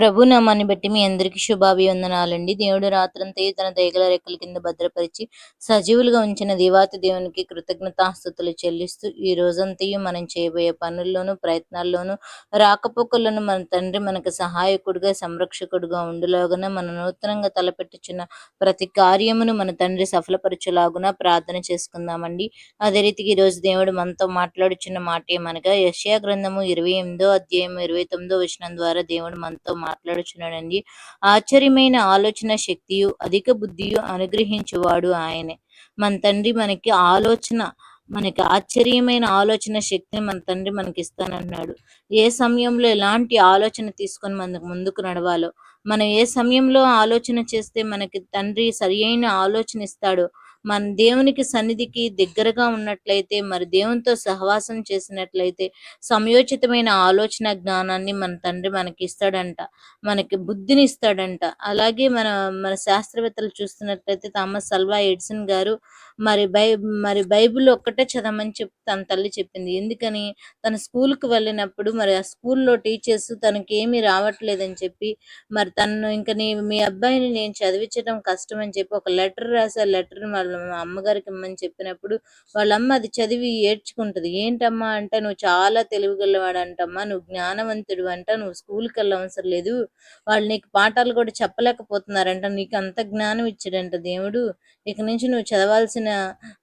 ప్రభు నామాన్ని బట్టి మీ అందరికీ శుభాభివందనాలండి. దేవుడు రాత్రంతయు తన దయగల రెక్కల కింద భద్రపరిచి సజీవులుగా ఉంచిన దేవాతి దేవునికి కృతజ్ఞతాస్థుతులు చెల్లిస్తూ ఈ రోజంతయు మనం చేయబోయే పనుల్లోనూ ప్రయత్నాల్లోనూ రాకపోకలను మన తండ్రి మనకు సహాయకుడుగా సంరక్షకుడుగా ఉండులాగున మన నూతనంగా తలపెట్టుచున్న ప్రతి కార్యమును మన తండ్రి సఫలపరచులాగున ప్రార్థన చేసుకుందామండి. అదే రీతికి ఈరోజు దేవుడు మనతో మాట్లాడుచున్న మాట ఏమనగా యశ్యా గ్రంథము ఇరవై ఎనిమిదో అధ్యాయం ఇరవై తొమ్మిదో వచనం ద్వారా దేవుడు మనతో మాట్లాడుచున్నాడండి. ఆశ్చర్యమైన ఆలోచన శక్తియు అధిక బుద్ధియు అనుగ్రహించువాడు ఆయనే. మన తండ్రి మనకి ఆలోచన మనకి ఆశ్చర్యమైన ఆలోచన శక్తిని మన తండ్రి మనకి ఇస్తానన్నాడు ఏ సమయంలో ఎలాంటి ఆలోచన తీసుకొని మనకు ముందుకు నడవాలో? మనం ఏ సమయంలో ఆలోచన చేస్తే మనకి తండ్రి సరి ఆలోచన ఇస్తాడో మన దేవునికి సన్నిధికి దగ్గరగా ఉన్నట్లయితే మరి దేవునితో సహవాసం చేసినట్లయితే సమయోచితమైన ఆలోచన జ్ఞానాన్ని మన తండ్రి మనకి ఇస్తాడంట మనకి బుద్ధిని ఇస్తాడంట అలాగే మన మన శాస్త్రవేత్తలు చూస్తున్నట్లయితే థామస్ సల్వా ఎడ్సన్ గారు మరి బై మరి బైబిల్ ఒక్కటే చదవమని చెప్పి తన తల్లి చెప్పింది. ఎందుకని? తన స్కూల్కి వెళ్ళినప్పుడు మరి ఆ స్కూల్లో టీచర్స్ తనకి ఏమీ రావట్లేదని చెప్పి మరి తను ఇంకా నీ మీ అబ్బాయిని నేను చదివించడం కష్టం అని చెప్పి ఒక లెటర్ రాసే లెటర్ వాళ్ళ అమ్మగారికి ఇమ్మని చెప్పినప్పుడు వాళ్ళ అమ్మ అది చదివి ఏడ్చుకుంటుంది. ఏంటమ్మా అంటే నువ్వు చాలా తెలివిగలవాడు అంటమ్మా నువ్వు జ్ఞానవంతుడు అంట నువ్వు స్కూల్కి వెళ్ళవసరం లేదు. వాళ్ళు నీకు పాఠాలు కూడా చెప్పలేకపోతున్నారంట నీకు అంత జ్ఞానం ఇచ్చాడంట దేవుడు. ఇక నుంచి నువ్వు చదవాల్సిన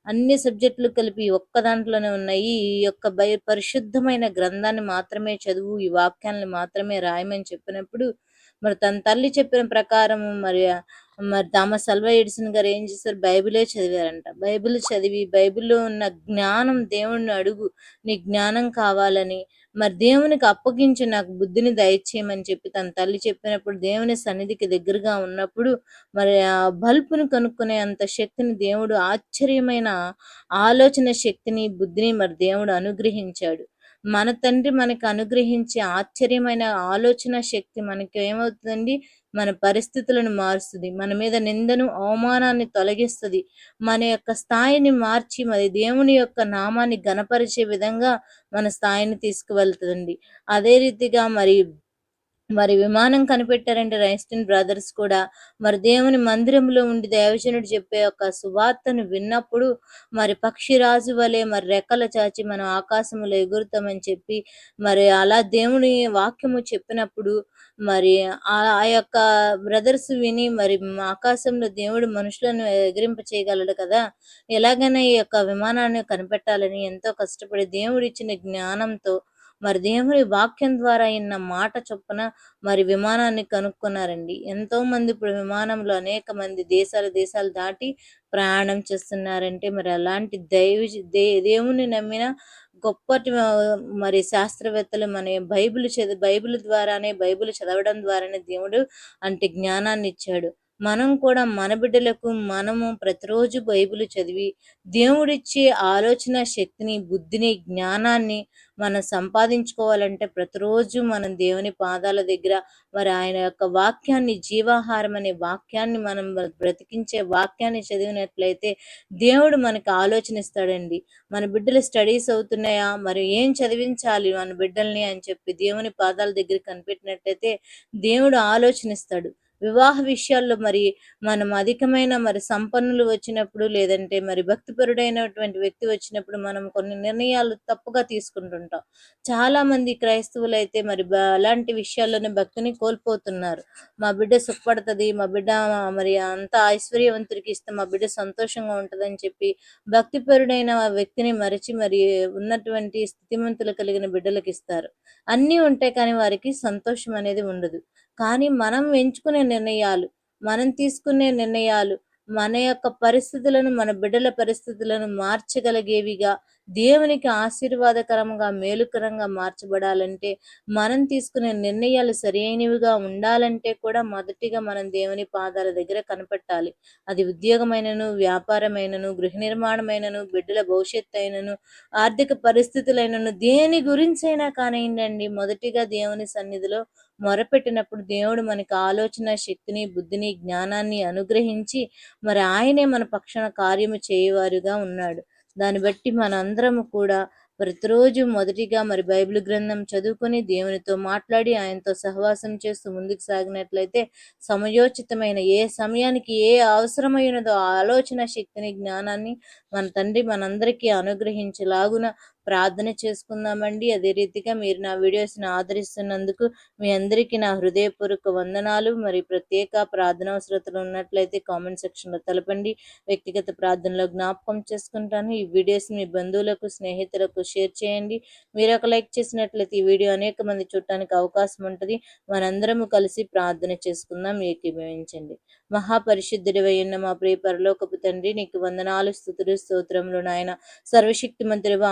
అన్ని సబ్జెక్టులు కలిపి ఒక్క దాంట్లోనే ఉన్నాయి. ఈ యొక్క బై పరిశుద్ధమైన గ్రంథాన్ని మాత్రమే చదువు ఈ వాక్యాలను మాత్రమే రాయమని చెప్పినప్పుడు మరి తన తల్లి చెప్పిన ప్రకారం మరి మరి థామస్ అల్వా ఎడిసన్ గారు ఏం చేశారు? బైబిలే చదివారంట. బైబిల్ చదివి బైబిల్లో ఉన్న జ్ఞానం దేవుణ్ణి అడుగు నీ జ్ఞానం కావాలని మరి దేవునికి అప్పగించి నాకు బుద్ధిని దయచేయమని చెప్పి తన తల్లి చెప్పినప్పుడు దేవుని సన్నిధికి దగ్గరగా ఉన్నప్పుడు మరి ఆ బల్పును కనుక్కునే అంత శక్తిని దేవుడు ఆశ్చర్యమైన ఆలోచన శక్తిని బుద్ధిని మరి దేవుడు అనుగ్రహించాడు. మన తండ్రి మనకు అనుగ్రహించే ఆశ్చర్యమైన ఆలోచన శక్తి మనకి ఏమవుతుందండి మన పరిస్థితులను మారుస్తుంది. మన మీద నిందను అవమానాన్ని తొలగిస్తుంది. మన యొక్క స్థాయిని మార్చి మరి దేవుని యొక్క నామాన్ని గనపరిచే విధంగా మన స్థాయిని తీసుకువెళ్తుందండి. అదే రీతిగా మరి మరి విమానం కనిపెట్టారంటే రైస్టిన్ బ్రదర్స్ కూడా. మరి దేవుని మందిరంలో ఉండి దేవజనుడు చెప్పే ఒక సువార్తను విన్నప్పుడు మరి పక్షిరాజు వలె మరి రెక్కల చాచి మనం ఆకాశంలో ఎగురుతామని చెప్పి మరి అలా దేవుని వాక్యము చెప్పినప్పుడు మరి ఆ యొక్క బ్రదర్స్ విని మరి ఆకాశంలో దేవుడు మనుషులను ఎగిరింప చేయగలడు కదా. ఎలాగైనా ఈ యొక్క విమానాన్ని కనిపెట్టాలని ఎంతో కష్టపడి దేవుడు ఇచ్చిన జ్ఞానంతో మరి దేవుని వాక్యం ద్వారా అయిన మాట చొప్పున మరి విమానాన్ని కనుక్కున్నారండి. ఎంతో మంది ఇప్పుడు విమానంలో అనేక మంది దేశాలు దేశాలు దాటి ప్రయాణం చేస్తున్నారంటే మరి అలాంటి దైవ దే దేవుని నమ్మిన గొప్పటి మరి శాస్త్రవేత్తలు మన బైబిల్ చదివి బైబిల్ ద్వారానే బైబిల్ చదవడం ద్వారానే దేవుడు అంటే జ్ఞానాన్ని ఇచ్చాడు. మనం కూడా మన బిడ్డలకు మనము ప్రతిరోజు బైబిల్ చదివి దేవుడిచ్చే ఆలోచన శక్తిని బుద్ధిని జ్ఞానాన్ని మనం సంపాదించుకోవాలంటే ప్రతిరోజు మనం దేవుని పాదాల దగ్గర మరి ఆయన యొక్క వాక్యాన్ని జీవాహారం అనే వాక్యాన్ని మనం బ్రతికించే వాక్యాన్ని చదివినట్లయితే దేవుడు మనకు ఆలోచన ఇస్తాడండి. మన బిడ్డలు స్టడీస్ అవుతున్నాయా? మరి ఏం చదివించాలి మన బిడ్డల్ని అని చెప్పి దేవుని పాదాల దగ్గర కనిపెట్టినట్లయితే దేవుడు ఆలోచనిస్తాడు వివాహ విషయాల్లో మరి మనం అధికమైన మరి సంపన్నులు వచ్చినప్పుడు లేదంటే మరి భక్తిపరుడైనటువంటి వ్యక్తి వచ్చినప్పుడు మనం కొన్ని నిర్ణయాలు తప్పుగా తీసుకుంటుంటాం. చాలా మంది క్రైస్తవులు అయితే మరి అలాంటి విషయాల్లోనే భక్తిని కోల్పోతున్నారు. మా బిడ్డ సుఖపడుతుంది మా బిడ్డ మరి అంత ఐశ్వర్యవంతుడికి ఇస్తే మా బిడ్డ సంతోషంగా ఉంటుందని చెప్పి భక్తిపరుడైన వ్యక్తిని మరిచి మరి ఉన్నటువంటి స్థితిమంతులు కలిగిన బిడ్డలకు ఇస్తారు. అన్నీ ఉంటాయి కానీ వారికి సంతోషం అనేది ఉండదు. కానీ మనం ఎంచుకునే నిర్ణయాలు మనం తీసుకునే నిర్ణయాలు మన యొక్క పరిస్థితులను మన బిడ్డల పరిస్థితులను మార్చగలిగేవిగా దేవునికి ఆశీర్వాదకరంగా మేలుకరంగా మార్చబడాలంటే మనం తీసుకునే నిర్ణయాలు సరైనవిగా ఉండాలంటే కూడా మొదటిగా మనం దేవుని పాదాల దగ్గర కనపెట్టాలి. అది ఉద్యోగమైనను వ్యాపారమైనను గృహ నిర్మాణమైనను బిడ్డల భవిష్యత్తు అయినను ఆర్థిక పరిస్థితులైనను దేని గురించైనా కానివ్వండి మొదటిగా దేవుని సన్నిధిలో మొరపెట్టినప్పుడు దేవుడు మనకి ఆలోచన శక్తిని బుద్ధిని జ్ఞానాన్ని అనుగ్రహించి మరి ఆయనే మన పక్షాన కార్యము చేయవారుగా ఉన్నాడు. దాన్ని బట్టి మనందరము కూడా ప్రతిరోజు మొదటిగా మరి బైబిల్ గ్రంథం చదువుకొని దేవునితో మాట్లాడి ఆయనతో సహవాసం చేస్తూ ముందుకు సాగినట్లయితే సమయోచితమైన ఏ సమయానికి ఏ అవసరమైనదో ఆలోచన శక్తిని జ్ఞానాన్ని మన తండ్రి మనందరికీ అనుగ్రహించలాగున ప్రార్థన చేసుకుందామండి. అదే రీతిగా మీరు నా వీడియోస్ని ఆదరిస్తున్నందుకు మీ అందరికీ నా హృదయపూర్వక వందనాలు. మరి ప్రత్యేక ప్రార్థన అవసరతలు ఉన్నట్లయితే కామెంట్ సెక్షన్లో తెలపండి. వ్యక్తిగత ప్రార్థనలో జ్ఞాపకం చేసుకుంటాను. ఈ వీడియోస్ మీ బంధువులకు స్నేహితులకు షేర్ చేయండి. మీరు ఒక లైక్ చేసినట్లయితే ఈ వీడియో అనేక మంది చూడటానికి అవకాశం ఉంటుంది. మనందరము కలిసి ప్రార్థన చేసుకుందాం ఏకీభవించండి. మహాపరిశుద్ధుడివై ఉన్న మా ప్రియ పరలోకపు తండ్రి నీకు వందనాలు స్థుతులు స్తోత్రములు నాయన. సర్వశక్తి మంత్రివ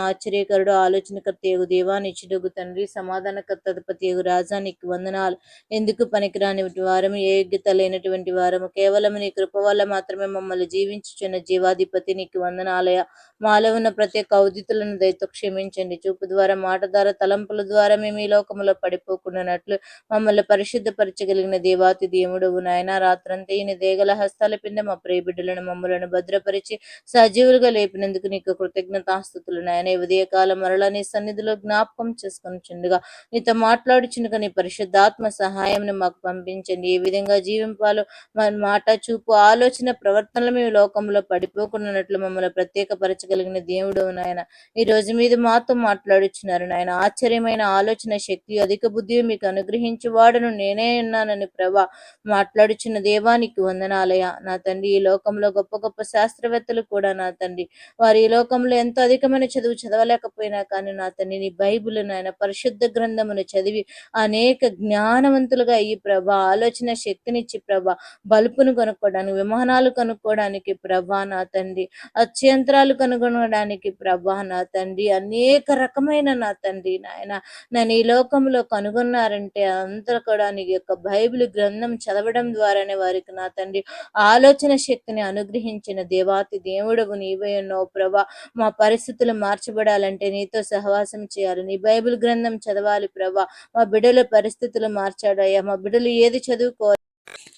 ఆశ్చర్యకరుడు ఆలోచనకర్త యగు దేవానిచ్చుడుగు తండ్రి సమాధానకర్తపతి యగు రాజా నీకు వందనాలు. ఎందుకు పనికిరాని వారము ఏ యోగ్యత లేనటువంటి వారము? కేవలం నీ కృప వల్ల మాత్రమే మమ్మల్ని జీవించుచున్న జీవాధిపతి నీకు వందనాలయ. మాలో ఉన్న ప్రతి ఒక్క ఔదితులను దయతో క్షమించండి. చూపు ద్వారా మాట ద్వారా తలంపుల ద్వారా మేము ఈ లోకంలో పడిపోకున్నట్లు మమ్మల్ని పరిశుద్ధపరచగలిగిన దేవాతి దేవుడు నాయన. రాత్రంతా ఈయన దేగల హస్తాల పిండ మా ప్రియ బిడ్డలను మమ్మలను భద్రపరిచి సజీవులుగా లేపినందుకు నీకు కృతజ్ఞతాస్థుతులు నాయన. ఉదయకాలం మరలా నీ సన్నిధిలో జ్ఞాపకం చేసుకొని చుండగా. నీతో మాట్లాడుచుండగా నీ పరిశుద్ధాత్మ సహాయం మాకు పంపించండి. ఏ విధంగా జీవింపాలో మన మాట చూపు ఆలోచన ప్రవర్తనలు మేము లోకంలో పడిపోకున్నట్లు మమ్మల్ని ప్రత్యేకపరచగలిగిన దేవుడు నాయన. ఈ రోజు మీద మాతో మాట్లాడుచున్నారు నాయన. ఆశ్చర్యమైన ఆలోచన శక్తి అధిక బుద్ధి మీకు అనుగ్రహించి వాడను నేనే ఉన్నానని ప్రభా మాట్లాడుచున్న దేవానికి వందనాలయ. నా తండ్రి ఈ లోకంలో గొప్ప గొప్ప శాస్త్రవేత్తలు కూడా నా తండ్రి. వారి ఈ లోకంలో ఎంతో అధికమైన చదువు చదవలేకపోయినా కానీ నా తండ్రి నీ బైబుల్ నాయన పరిశుద్ధ గ్రంథమును చదివి అనేక జ్ఞానవంతులుగా ఈ ప్రభా ఆలోచన శక్తినిచ్చి ప్రభా బల్బును కొనుక్కోవడానికి విమానాలు కనుక్కోవడానికి ప్రభా నా తండ్రి అత్యంత్రాలు కనుగొనడానికి ప్రభా నా తండ్రి అనేక రకమైన నా తండ్రి నాయన. నన్ను ఈ లోకంలో కనుగొన్నారంటే అంతా కూడా నీ యొక్క బైబిల్ గ్రంథం చదవడం ద్వారానే వారికి నా తండ్రి ఆలోచన శక్తిని అనుగ్రహించిన దేవాతి దేవుడవు నీవే ఉన్నావు ప్రభా. మా పరిస్థితులు మార్చబడాలి చేయాలంటే నీతో సహవాసం చేయాలి. నీ బైబిల్ గ్రంథం చదవాలి ప్రభా. మా బిడ్డల పరిస్థితులు మార్చాడయ్యా. మా బిడ్డలు ఏది చదువుకోవాలి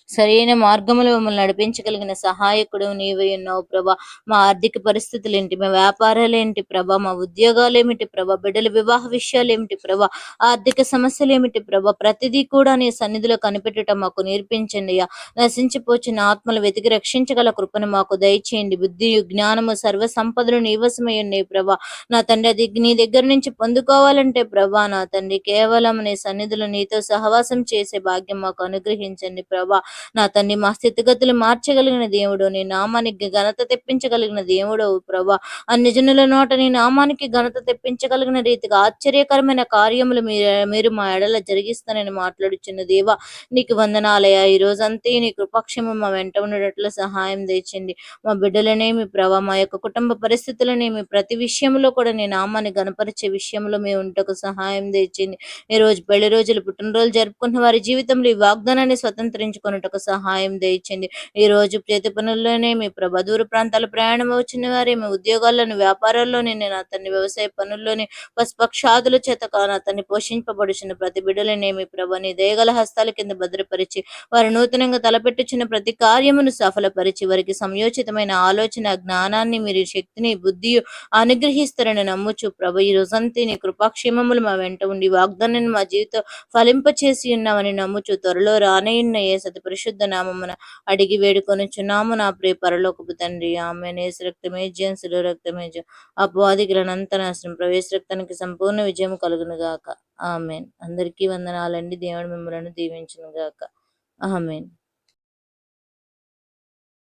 సరైన మార్గంలో మమ్మల్ని నడిపించగలిగిన సహాయకుడు నీవై ఉన్నావు ప్రభా. మా ఆర్థిక పరిస్థితులు ఏంటి మా వ్యాపారాలు ఏంటి ప్రభా? మా ఉద్యోగాలు ఏమిటి ప్రభా? బిడ్డల వివాహ విషయాలు ఏమిటి ప్రభా? ఆర్థిక సమస్యలు ఏమిటి ప్రభా? ప్రతిదీ కూడా నీ సన్నిధిలో కనిపెట్టడం మాకు నేర్పించండి అయ్యా. నశించిపోచిన ఆత్మలు వెతికి రక్షించగల కృపను మాకు దయచేయండి. బుద్ధి జ్ఞానము సర్వ సంపదలు నీవసమై ఉన్నాయి ప్రభా. నా తండ్రి అది నీ దగ్గర నుంచి పొందుకోవాలంటే ప్రభా నా తండ్రి కేవలం నీ సన్నిధిలో నీతో సహవాసం చేసే భాగ్యం మాకు అనుగ్రహించండి ప్రభా. నా తన్ని మా స్థితిగతులు మార్చగలిగిన దేవుడు నీ నామానికి ఘనత తెప్పించగలిగిన దేవుడు ప్రభా. అన్ని జనుల నోట నీ నామానికి ఘనత తెప్పించగలిగిన రీతిగా ఆశ్చర్యకరమైన కార్యములు మీరు మీరు మా ఎడల జరిగిస్తానని మాట్లాడుచున్న దేవా నీకు వందనాలయ ఈ రోజంతా నీ కృపక్షేమం మా వెంట ఉండేటట్లు సహాయం తెచ్చింది మా బిడ్డలనేమి ప్రభా మా యొక్క కుటుంబ పరిస్థితులనేమి ప్రతి విషయంలో కూడా నీ నామాన్ని గనపరిచే విషయంలో మేము ఉంటకు సహాయం తెచ్చింది ఈ రోజు పెళ్ళి రోజులు పుట్టినరోజులు జరుపుకున్న వారి జీవితంలో ఈ వాగ్దానాన్ని స్వతంత్రించుకున్నట్టు కొరకు సహాయం దయచండి. ఈ రోజు ప్రతి పనుల్లోనే మీ ప్రభ దూర ప్రాంతాల ప్రయాణం వచ్చిన వారి మీ ఉద్యోగాల్లోని వ్యాపారాల్లోని నేను అతన్ని వ్యవసాయ పనుల్లోని పశుపక్షాదుల చేత కాను అతన్ని పోషింపబడుచున్న ప్రతి బిడ్డలనే మీ ప్రభ నీ దయగల హస్తాల కింద భద్రపరిచి వారు నూతనంగా తలపెట్టుచున్న ప్రతి కార్యమును సఫలపరిచి వారికి సంయోచితమైన ఆలోచన జ్ఞానాన్ని మీరు శక్తిని బుద్ధి అనుగ్రహిస్తారని నమ్ముచు ప్రభ ఈ రోజంతా నీ కృపాక్షేమములు మా వెంట ఉండి వాగ్దానాన్ని మా జీవితం ఫలింపచేసి ఉన్నామని నమ్ముచు త్వరలో రానయ్యున్న ఏ సతపరి పరిశుద్ధ నామమున అడిగి చున్నాము నా ప్రియ పరలోకపు తండ్రి ఆమె నేసు రక్తమే జన్సులు రక్తమే అపవాది నాశనం. ప్రవేశ రక్తానికి సంపూర్ణ విజయం కలుగును గాక. ఆమెన్. అందరికీ వందనాలండి. దేవుడు మిమ్మలను దీవించును గాక. ఆమెన్.